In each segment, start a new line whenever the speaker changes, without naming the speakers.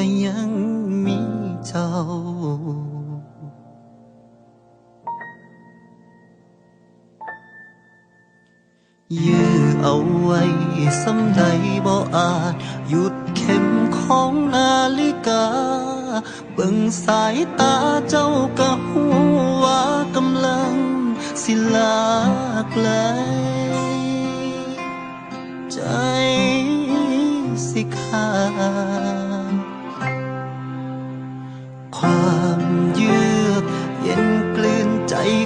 ก็ยังมีเจ้า ยื้อเอาไว้สำใดบ่อาจ หยุดเข็มของนาฬิกา เบิ่งสายตาเจ้าก็หูว่ากำลังสิลาไกลใจสิขาด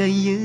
ายก็ยื้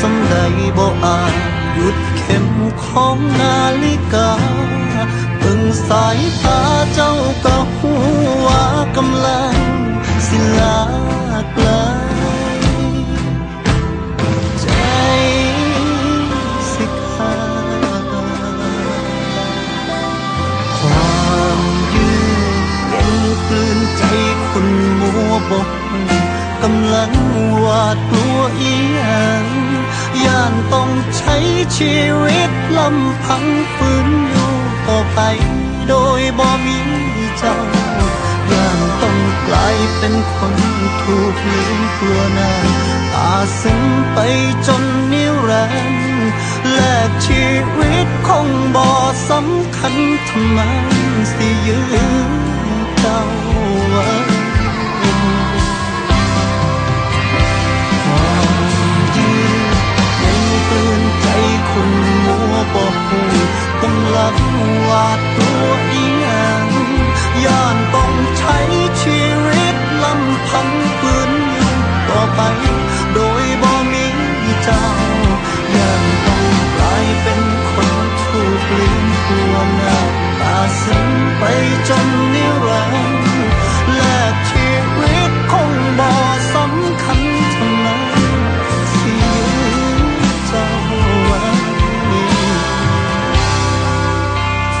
สำใดบ่อาจหยุดเข็มของนาฬิกาเบิ่งสายตาเจ้าก็หูว่ากำลังสิลาไกลใจสิขาดความยืดเย็นกลืนใจคนมัวบกกำลังหวาดกลัวเอีย ต้องใช้ชีวิตลำพังฝืนอยู่ต่อไป โดยบ่มีเจ้าย่านต้องกลายเป็นคนถูกลืมกลัวนาตาซึ้งไปจนนิรันดร์แลกชีวิตคงบ่สำคัญทำไมสิยืนเจ้า กลัวหน้าตาสิ้นไปจนนิรันดร์และชีวิตคงบ่สำคัญเท่านั้นที่เจ้าวันนี้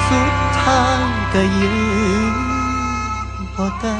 สุดทางก็ยืนพอได้